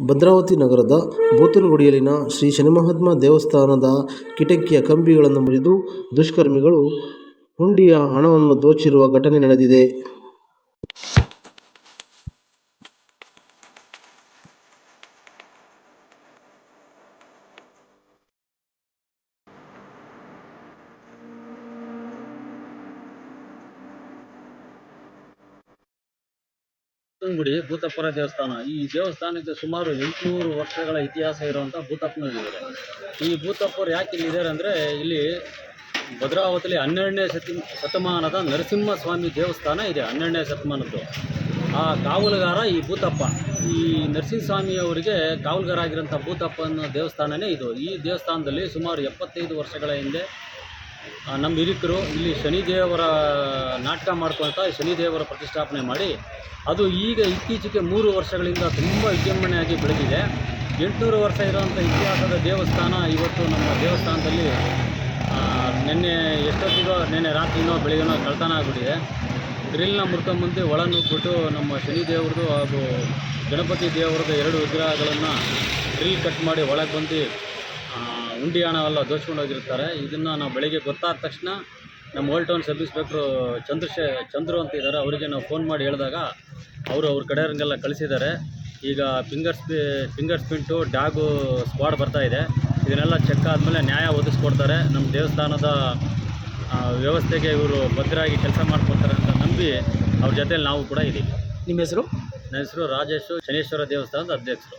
ಭದ್ರಾವತಿ ನಗರದ ಬೂತನಗುಡಿಯಲ್ಲಿನ ಶ್ರೀ ಶನಿಮಹಾತ್ಮ ದೇವಸ್ಥಾನದ ಕಿಟಕಿಯ ಕಂಬಿಗಳನ್ನು ಮುರಿದು ದುಷ್ಕರ್ಮಿಗಳು ಹುಂಡಿಯ ಹಣವನ್ನು ದೋಚಿರುವ ಘಟನೆ ನಡೆದಿದೆ. ಗುಡಿ ಭೂತಪ್ಪರ ದೇವಸ್ಥಾನ. ಈ ದೇವಸ್ಥಾನಕ್ಕೆ ಸುಮಾರು ಎಂಟುನೂರು ವರ್ಷಗಳ ಇತಿಹಾಸ ಇರುವಂಥ ಭೂತಪ್ಪನಲ್ಲಿದ್ದಾರೆ. ಈ ಭೂತಪ್ಪರು ಯಾಕೆ ಇಲ್ಲಿದ್ದಾರೆ ಅಂದರೆ, ಇಲ್ಲಿ ಭದ್ರಾವತಿಲಿ ಹನ್ನೆರಡನೇ ಶತಿ, ಶತಮಾನದ ನರಸಿಂಹಸ್ವಾಮಿ ದೇವಸ್ಥಾನ ಇದೆ, ಹನ್ನೆರಡನೇ ಶತಮಾನದ್ದು. ಆ ಕಾವಲುಗಾರ ಈ ಭೂತಪ್ಪ. ಈ ನರಸಿಂಹಸ್ವಾಮಿ ಅವರಿಗೆ ಕಾವಲುಗಾರ ಆಗಿರೋಂಥ ಭೂತಪ್ಪನ ದೇವಸ್ಥಾನನೇ ಇದು. ಈ ದೇವಸ್ಥಾನದಲ್ಲಿ ಸುಮಾರು ಎಪ್ಪತ್ತೈದು ವರ್ಷಗಳ ಹಿಂದೆ ನಮ್ಮ ಹಿರಿಕರು ಇಲ್ಲಿ ಶನಿದೇವರ ನಾಟಕ ಮಾಡ್ಕೊಳ್ತಾ ಶನಿದೇವರ ಪ್ರತಿಷ್ಠಾಪನೆ ಮಾಡಿ ಅದು ಈಗ ಇತ್ತೀಚೆಗೆ ಮೂರು ವರ್ಷಗಳಿಂದ ತುಂಬ ವಿಜೃಂಭಣೆಯಾಗಿ ಬೆಳೆದಿದೆ. ಎಂಟುನೂರು ವರ್ಷ ಇರುವಂಥ ಇತಿಹಾಸದ ದೇವಸ್ಥಾನ ಇವತ್ತು ನಮ್ಮ ದೇವಸ್ಥಾನದಲ್ಲಿ ನಿನ್ನೆ ಎಷ್ಟೊತ್ತಿಗೋ, ನಿನ್ನೆ ರಾತ್ರಿನೋ ಬೆಳಿಗ್ಗೆನೋ ಕಳ್ತನ ಆಗಿಬಿಟ್ಟಿದೆ. ಗ್ರಿಲ್ನ ಮುರ್ಕೊಂಬಂದು ಒಳನುಗ್ಬಿಟ್ಟು ನಮ್ಮ ನಮ್ಮ ಶನಿದೇವ್ರದ್ದು ಹಾಗೂ ಗಣಪತಿ ದೇವರದ್ದು ಎರಡು ವಿಗ್ರಹಗಳನ್ನು ಗ್ರಿಲ್ ಕಟ್ ಮಾಡಿ ಒಳಗೆ ಬಂದು ಉಂಡಿ ಹಣವೆಲ್ಲ ದೋಚ್ಕೊಂಡು ಹೋಗಿರ್ತಾರೆ. ಇದನ್ನು ನಾವು ಬೆಳಗ್ಗೆ ಗೊತ್ತಾದ ತಕ್ಷಣ ನಮ್ಮ ಓಲ್ಡ್ ಟೌನ್ ಸಬ್ ಇನ್ಸ್ಪೆಕ್ಟ್ರು ಚಂದ್ರಶೇ ಚಂದ್ರು ಅಂತ ಇದ್ದಾರೆ ಅವರಿಗೆ ನಾವು ಫೋನ್ ಮಾಡಿ ಹೇಳಿದಾಗ ಅವರು ಅವ್ರ ಕಡೆಯವ್ರಿಗೆಲ್ಲ ಕಳಿಸಿದ್ದಾರೆ. ಈಗ fingers finger print dog squad ಬರ್ತಾ ಇದೆ. ಇದನ್ನೆಲ್ಲ ಚೆಕ್ ಆದಮೇಲೆ ನ್ಯಾಯ ಒದಗಿಸ್ಕೊಡ್ತಾರೆ. ನಮ್ಮ ದೇವಸ್ಥಾನದ ವ್ಯವಸ್ಥೆಗೆ ಇವರು ಭದ್ರಾಗಿ ಕೆಲಸ ಮಾಡ್ಕೊಡ್ತಾರೆ ಅಂತ ನಂಬಿ ಅವ್ರ ಜೊತೆಲಿ ನಾವು ಕೂಡ ಇದ್ದೀವಿ ನಿಮ್ಮ ಹೆಸರು? ನನ್ನ ಹೆಸರು ರಾಜೇಶು ಶನೇಶ್ವರ ದೇವಸ್ಥಾನದ ಅಧ್ಯಕ್ಷರು.